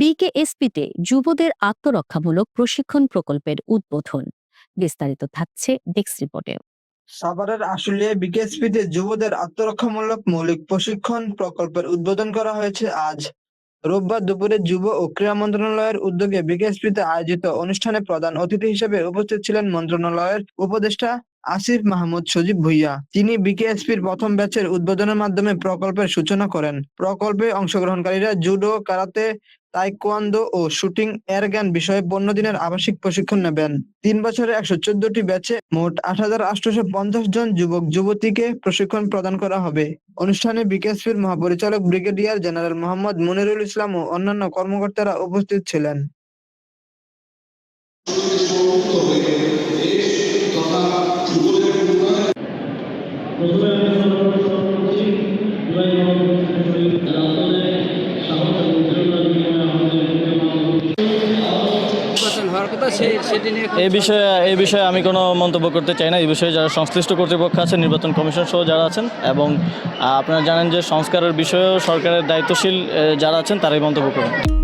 বিকেএসপিতে যুবদের আত্মরক্ষামূলক প্রশিক্ষণ প্রকল্পের উদ্বোধন। বিস্তারিত থাকছে ডেক্স রিপোর্টে। সাভারের আশুলিয়ায় বিকেএসপিতে যুবদের আত্মরক্ষামূলক মৌলিক প্রশিক্ষণ প্রকল্পের উদ্বোধন করা হয়েছে আজ। রোববার দুপুরে যুব ও ক্রীড়া মন্ত্রণালয়ের উদ্যোগে বিকেএসপিতে আয়োজিত অনুষ্ঠানে প্রধান অতিথি হিসেবে উপস্থিত ছিলেন মন্ত্রণালয়ের উপদেষ্টা আসিফ মাহমুদ সজীব ভুইয়া। তিনি বিকেএসপির প্রথম ব্যাচের উদ্বোধনের মাধ্যমে প্রকল্পের সূচনা করেন। প্রকল্পে অংশগ্রহণকারীরা জুডো, কারাতে, তাইকোয়ান্দো ও শুটিং এয়ারগান বিষয়ে পনেরো দিনের আবাসিক প্রশিক্ষণ নেবেন। তিন বছরে একশো চোদ্দটি ব্যাচে মোট আট হাজার আটশোশো পঞ্চাশ জন যুবক, যুবতীকে প্রশিক্ষণ প্রদান করা হবে। অনুষ্ঠানে বিকেএসপির মহাপরিচালক ব্রিগেডিয়ার জেনারেল মোহাম্মদ মনিরুল ইসলাম ও অন্যান্য কর্মকর্তারা উপস্থিত ছিলেন। এই বিষয়ে এই বিষয়ে আমি কোনো মন্তব্য করতে চাই না। এই বিষয়ে যারা সংশ্লিষ্ট কর্তৃপক্ষ আছে, নির্বাচন কমিশন সহ যারা আছেন এবং আপনারা জানেন যে সংস্কারের বিষয়েও সরকারের দায়িত্বশীল যারা আছেন, তারাই মন্তব্য করুন